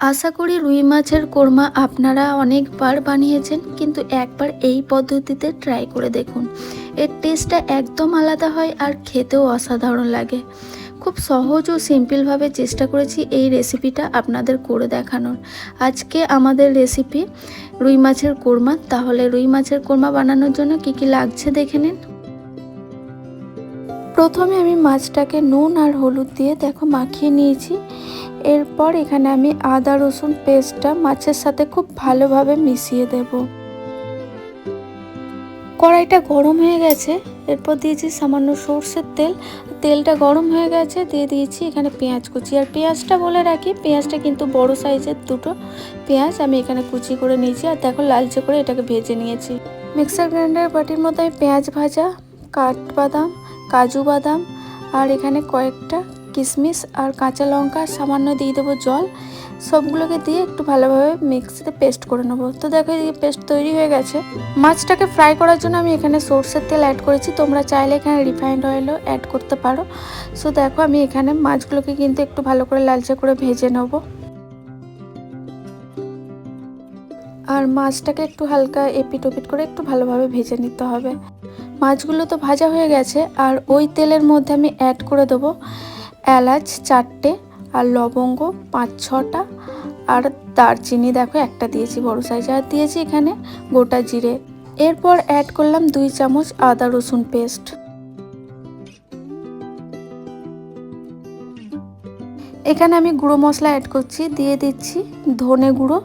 আশা করি রুই মাছের কোরমা আপনারা অনেকবার বানিয়েছেন, কিন্তু একবার এই পদ্ধতিতে ট্রাই করে দেখুন। এর টেস্টটা একদম আলাদা হয় আর খেতেও অসাধারণ লাগে। খুব সহজ ও সিম্পলভাবে চেষ্টা করেছি এই রেসিপিটা আপনাদের করে দেখানোর। আজকে আমাদের রেসিপি রুই মাছের কোরমা। তাহলে রুই মাছের কোরমা বানানোর জন্য কি কি লাগছে দেখে নিন। প্রথমে আমি মাছটাকে নুন আর হলুদ দিয়ে দেখো মাখিয়ে নিয়েছি। এরপর এখানে আমি আদা, রসুন পেস্টটা মাছের সাথে খুব ভালোভাবে মিশিয়ে দেব। কড়াইটা গরম হয়ে গেছে, এরপর দিয়েছি সামান্য সর্ষের তেল। তেলটা গরম হয়ে গেছে, দিয়ে দিয়েছি এখানে পেঁয়াজ কুচি। আর পেঁয়াজটা বলে রাখি, পেঁয়াজটা কিন্তু বড় সাইজের দুটো পেঁয়াজ আমি এখানে কুচি করে নিয়েছি। আর দেখো লালচে করে এটাকে ভেজে নিয়েছি। মিক্সার গ্রাইন্ডার বাটির মধ্যে আমি পেঁয়াজ ভাজা, কাঠবাদাম কাজু বাদাম, আর এখানে কয়েকটা কিশমিশ আর কাঁচা লঙ্কা, সামান্য দিয়ে দেবো জল। সবগুলোকে দিয়ে একটু ভালোভাবে মিক্সিতে পেস্ট করে নেব। তো দেখো এই পেস্ট তৈরি হয়ে গেছে। মাছটাকে ফ্রাই করার জন্য আমি এখানে সর্ষের তেল অ্যাড করেছি। তোমরা চাইলে এখানে রিফাইন্ড অয়েলও অ্যাড করতে পারো। সো দেখো আমি এখানে মাছগুলোকে কিন্তু একটু ভালো করে লালচে করে ভেজে নেব। আর মাছটাকে একটু হালকা এপিট ওপিট করে একটু ভালোভাবে ভেজে নিতে হবে। মাছগুলো তো ভাজা হয়ে গেছে, আর ওই তেলের মধ্যে আমি অ্যাড করে দেবো এলাচ চারটে, আর লবঙ্গ পাঁচ ছটা, আর দারচিনি দেখো একটা দিয়েছি বড় সাইজ আর দিয়েছি এখানে গোটা জিরে। এরপর অ্যাড করলাম দুই চামচ আদা রসুন পেস্ট এখানে আমি গুঁড়ো মশলা অ্যাড করছি, দিয়ে দিচ্ছি ধনে গুঁড়ো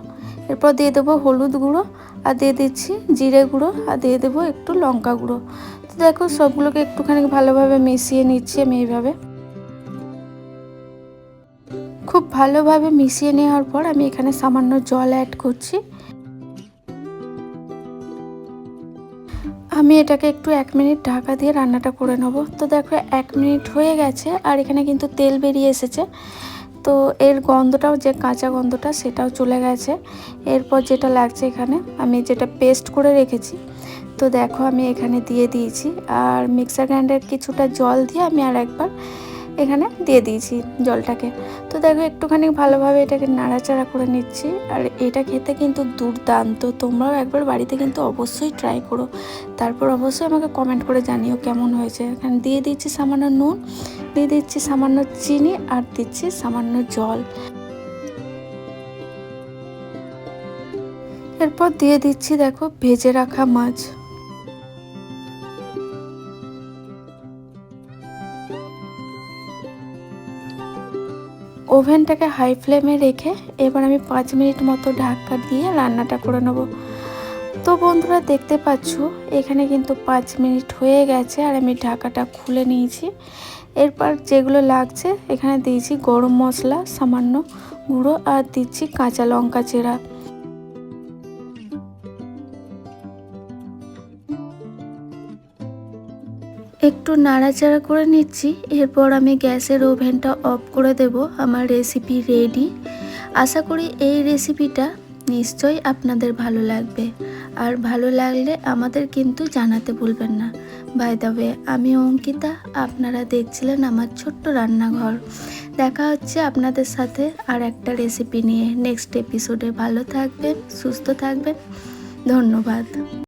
এরপর দিয়ে দেবো হলুদ গুঁড়ো আর দিয়ে দিচ্ছি জিরে গুঁড়ো আর দিয়ে দেবো একটু লঙ্কা গুঁড়ো। তো দেখো সবগুলোকে একটুখানি ভালোভাবে মিশিয়ে নিচ্ছি আমি এইভাবে। খুব ভালোভাবে মিশিয়ে নেওয়ার পর আমি এখানে সামান্য জল অ্যাড করছি। আমি এটাকে একটু এক মিনিট ঢাকা দিয়ে রান্নাটা করে নেব। তো দেখো এক মিনিট হয়ে গেছে আর এখানে কিন্তু তেল বেরিয়ে এসেছে। তো এর গন্ধটাও যে কাঁচা গন্ধটা সেটাও চলে গেছে। এরপর যেটা লাগছে এখানে, আমি যেটা পেস্ট করে রেখেছি, তো দেখো আমি এখানে দিয়ে দিয়েছি। আর মিক্সার গ্রাইন্ডার কিছুটা জল দিয়ে আমি আর একবার এখানে দিয়ে দিয়েছি জলটাকে। তো দেখো একটুখানি ভালোভাবে এটাকে নাড়াচাড়া করে নিচ্ছি। আর এটা খেতে কিন্তু দুর্দান্ত। তোমরাও একবার বাড়িতে কিন্তু অবশ্যই ট্রাই করো। তারপর অবশ্যই আমাকে কমেন্ট করে জানিও কেমন হয়েছে। এখানে দিয়ে দিচ্ছি সামান্য নুন, দিয়ে দিচ্ছি সামান্য চিনি আর দিচ্ছি সামান্য জল। এরপর দিয়ে দিচ্ছি দেখো ভেজে রাখা মাছ। ওভেনটাকে হাই ফ্লেমে রেখে এবার আমি পাঁচ মিনিট মতো ঢাকা দিয়ে রান্নাটা করে নেব। তো বন্ধুরা দেখতে পাচ্ছ, এখানে কিন্তু পাঁচ মিনিট হয়ে গেছে আর আমি ঢাকাটা খুলে নিয়েছি। এরপর যেগুলো লাগছে, এখানে দিয়েছি গরম মশলা, সামান্য গুঁড়ো আর দিচ্ছি কাঁচা লঙ্কা চেরা। একটু নাড়াচাড়া করে নিচ্ছি, এরপর আমি গ্যাসের ওভেনটা অফ করে দেব, আমার রেসিপি রেডি আশা করি এই রেসিপিটা নিশ্চয়ই আপনাদের ভালো লাগবে। আর ভালো লাগলে আমাদের কিন্তু জানাতে ভুলবেন না। বাই দ্য আমি অঙ্কিতা, আপনারা দেখছিলেন আমার ছোট্ট রান্নাঘর। দেখা হচ্ছে আপনাদের সাথে আর একটা রেসিপি নিয়ে। নেক্সট এপিসোডে ভালো থাকবেন, সুস্থ থাকবেন। ধন্যবাদ।